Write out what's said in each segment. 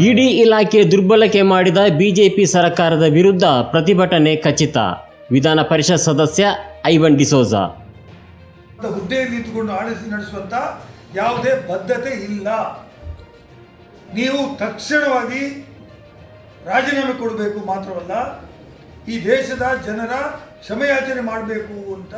ಇಡಿ ಇಲಾಖೆ ದುರ್ಬಳಕೆ ಮಾಡಿದ ಬಿಜೆಪಿ ಸರ್ಕಾರದ ವಿರುದ್ಧ ಪ್ರತಿಭಟನೆ ಖಚಿತ. ವಿಧಾನ ಪರಿಷತ್ ಸದಸ್ಯ ಐವನ್ ಡಿಸೋಜ. ಹುದ್ದೆಯಲ್ಲಿ ನಿಂತುಕೊಂಡು ಆಡಳಿತ ನಡೆಸುವಂತ ಯಾವುದೇ ಬದ್ಧತೆ ಇಲ್ಲ. ನೀವು ತಕ್ಷಣವಾಗಿ ರಾಜೀನಾಮೆ ಕೊಡಬೇಕು ಮಾತ್ರವಲ್ಲ, ಈ ದೇಶದ ಜನರ ಕ್ಷಮೆಯಾಚನೆ ಮಾಡಬೇಕು ಅಂತ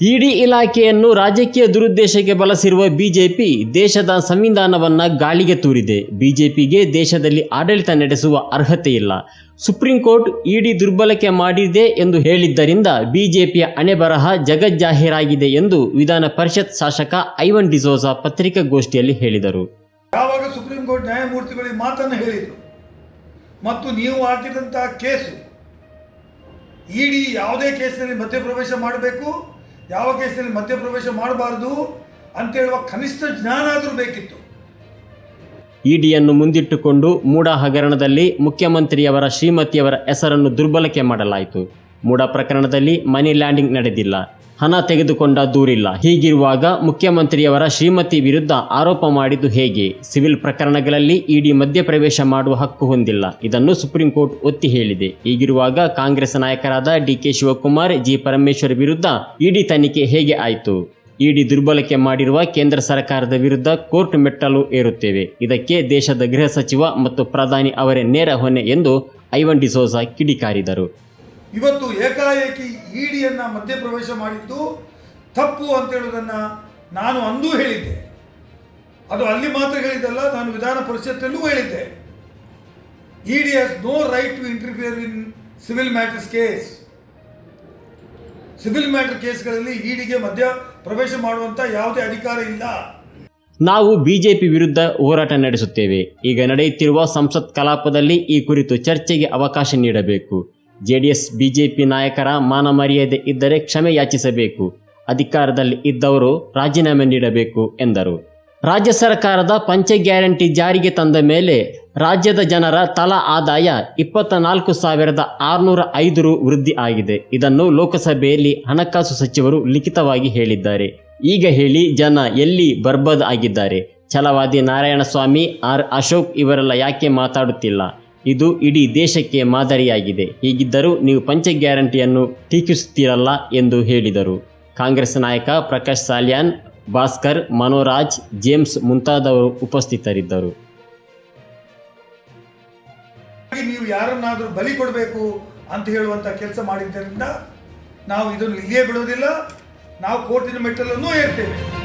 ಇಡಿ ಇಲಾಖೆಯನ್ನು ರಾಜಕೀಯ ದುರುದ್ದೇಶಕ್ಕೆ ಬಳಸಿರುವ ಬಿಜೆಪಿ ದೇಶದ ಸಂವಿಧಾನವನ್ನ ಗಾಳಿಗೆ ತೂರಿದೆ. ಬಿಜೆಪಿಗೆ ದೇಶದಲ್ಲಿ ಆಡಳಿತ ನಡೆಸುವ ಅರ್ಹತೆ ಇಲ್ಲ. ಸುಪ್ರೀಂ ಕೋರ್ಟ್ ಇಡಿ ದುರ್ಬಳಕೆ ಮಾಡಿದೆ ಎಂದು ಹೇಳಿದ್ದರಿಂದ ಬಿಜೆಪಿಯ ಹಣೆಬರಹ ಜಗಜ್ಜಾಹೀರಾಗಿದೆ ಎಂದು ವಿಧಾನ ಪರಿಷತ್ ಶಾಸಕ ಐವನ್ ಡಿಸೋಜಾ ಪತ್ರಿಕಾಗೋಷ್ಠಿಯಲ್ಲಿ ಹೇಳಿದರು. ಯಾವಾಗ ಸುಪ್ರೀಂ ಕೋರ್ಟ್ ನ್ಯಾಯಮೂರ್ತಿಗಳಿಗೆ ಮಾತನ್ನು ಹೇಳಿದರು? ಮತ್ತು ನೀವು ಹಾಕಿದಂತಹ ಕೇಸು, ಇಡಿ ಯಾವುದೇ ಕೇಸಿನಲ್ಲಿ ಮಧ್ಯಪ್ರವೇಶ ಮಾಡಬೇಕು? ಯಾವ ಕೇಸಿನಲ್ಲಿ ಮಧ್ಯಪ್ರವೇಶ ಮಾಡಬಾರದು ಅಂತ ಹೇಳುವ ಕನಿಷ್ಠ ಜ್ಞಾನ ಆದರೂ ಬೇಕಿತ್ತು. ಇಡಿಯನ್ನು ಮುಂದಿಟ್ಟುಕೊಂಡು ಮೂಡ ಹಗರಣದಲ್ಲಿ ಮುಖ್ಯಮಂತ್ರಿಯವರ ಶ್ರೀಮತಿಯವರ ಹೆಸರನ್ನು ದುರ್ಬಳಕೆ ಮಾಡಲಾಯಿತು. ಮೂಡ ಪ್ರಕರಣದಲ್ಲಿ ಮನಿ ಲ್ಯಾಂಡಿಂಗ್ ನಡೆದಿಲ್ಲ. ಹಣ ತೆಗೆದುಕೊಂಡ ದೂರಿಲ್ಲ. ಹೀಗಿರುವಾಗ ಮುಖ್ಯಮಂತ್ರಿಯವರ ಶ್ರೀಮತಿ ವಿರುದ್ಧ ಆರೋಪ ಮಾಡಿದ್ದು ಹೇಗೆ? ಸಿವಿಲ್ ಪ್ರಕರಣಗಳಲ್ಲಿ ಇಡಿ ಮಧ್ಯಪ್ರವೇಶ ಮಾಡುವ ಹಕ್ಕು ಹೊಂದಿಲ್ಲ. ಇದನ್ನು ಸುಪ್ರೀಂ ಕೋರ್ಟ್ ಒತ್ತಿ ಹೇಳಿದೆ. ಹೀಗಿರುವಾಗ ಕಾಂಗ್ರೆಸ್ ನಾಯಕರಾದ ಡಿಕೆ ಶಿವಕುಮಾರ್, ಜಿ ಪರಮೇಶ್ವರ್ ವಿರುದ್ಧ ಇಡಿ ತನಿಖೆ ಹೇಗೆ ಆಯಿತು? ಇಡಿ ದುರ್ಬಳಕೆ ಮಾಡಿರುವ ಕೇಂದ್ರ ಸರ್ಕಾರದ ವಿರುದ್ಧ ಕೋರ್ಟ್ ಮೆಟ್ಟಲು ಏರುತ್ತೇವೆ. ಇದಕ್ಕೆ ದೇಶದ ಗೃಹ ಸಚಿವ ಮತ್ತು ಪ್ರಧಾನಿ ಅವರೇ ನೇರ ಹೊಣೆ ಎಂದು ಐವನ್ ಡಿಸೋಜಾ ಕಿಡಿಕಾರಿದರು. ಇವತ್ತು ಏಕಾಏಕಿ ಇಡಿಯನ್ನ ಮಧ್ಯಪ್ರವೇಶ ಮಾಡಿದ್ದು ತಪ್ಪು ಅಂತ ಹೇಳುವುದನ್ನು ನಾನು ಅಂದೂ ಹೇಳಿದ್ದೆ. ಅದು ಅಲ್ಲಿ ಮಾತ್ರ ಹೇಳಿದ್ದಲ್ಲ, ನಾನು ವಿಧಾನ ಪರಿಷತ್ತಲ್ಲೂ ಹೇಳಿದ್ದೆ. ED has no right to interfere in civil matters case civil matter ಕೇಸ್ಗಳಲ್ಲಿ ಇಡಿಗೆ ಮಧ್ಯ ಪ್ರವೇಶ ಮಾಡುವಂತ ಯಾವುದೇ ಅಧಿಕಾರ ಇಲ್ಲ. ನಾವು ಬಿಜೆಪಿ ವಿರುದ್ಧ ಹೋರಾಟ ನಡೆಸುತ್ತೇವೆ. ಈಗ ನಡೆಯುತ್ತಿರುವ ಸಂಸತ್ ಕಲಾಪದಲ್ಲಿ ಈ ಕುರಿತು ಚರ್ಚೆಗೆ ಅವಕಾಶ ನೀಡಬೇಕು. ಜೆಡಿಎಸ್, ಬಿಜೆಪಿ ನಾಯಕರ ಮಾನ ಮರ್ಯಾದೆ ಇದ್ದರೆ ಕ್ಷಮೆ ಯಾಚಿಸಬೇಕು. ಅಧಿಕಾರದಲ್ಲಿ ಇದ್ದವರು ರಾಜೀನಾಮೆ ನೀಡಬೇಕು ಎಂದರು. ರಾಜ್ಯ ಸರ್ಕಾರದ ಪಂಚ ಗ್ಯಾರಂಟಿ ಜಾರಿಗೆ ತಂದ ಮೇಲೆ ರಾಜ್ಯದ ಜನರ ತಲಾ ಆದಾಯ ಇಪ್ಪತ್ತ ನಾಲ್ಕು ಸಾವಿರದ ಆರುನೂರ ಐದು ರು ವೃದ್ಧಿ ಆಗಿದೆ. ಇದನ್ನು ಲೋಕಸಭೆಯಲ್ಲಿ ಹಣಕಾಸು ಸಚಿವರು ಲಿಖಿತವಾಗಿ ಹೇಳಿದ್ದಾರೆ. ಈಗ ಹೇಳಿ ಜನ ಎಲ್ಲಿ ಬರ್ಬದ್ ಆಗಿದ್ದಾರೆ? ಛಲವಾದಿ ನಾರಾಯಣಸ್ವಾಮಿ, ಆರ್ ಅಶೋಕ್ ಇವರೆಲ್ಲ ಯಾಕೆ ಮಾತಾಡುತ್ತಿಲ್ಲ? ಇದು ಇಡೀ ದೇಶಕ್ಕೆ ಮಾದರಿಯಾಗಿದೆ. ಹೀಗಿದ್ದರೂ ನೀವು ಪಂಚ ಗ್ಯಾರಂಟಿಯನ್ನು ಟೀಕಿಸುತ್ತೀರಲ್ಲ ಎಂದು ಹೇಳಿದರು. ಕಾಂಗ್ರೆಸ್ ನಾಯಕ ಪ್ರಕಾಶ್ ಸಾಲ್ಯಾನ್, ಭಾಸ್ಕರ್, ಮನೋರಾಜ್, ಜೇಮ್ಸ್ ಮುಂತಾದವರು ಉಪಸ್ಥಿತರಿದ್ದರು. ನೀವು ಯಾರನ್ನಾದರೂ ಬಲಿ ಕೊಡಬೇಕು ಅಂತ ಹೇಳುವಂತ ಕೆಲಸ ಮಾಡಿದ್ದರಿಂದ ನಾವು ಇದನ್ನು ಇಲ್ಲಿಯೇ ಬಿಡುವುದಿಲ್ಲ. ನಾವು ಕೋರ್ಟಿನ ಮೆಟ್ಟಲನ್ನು ಏರ್ತೇವೆ.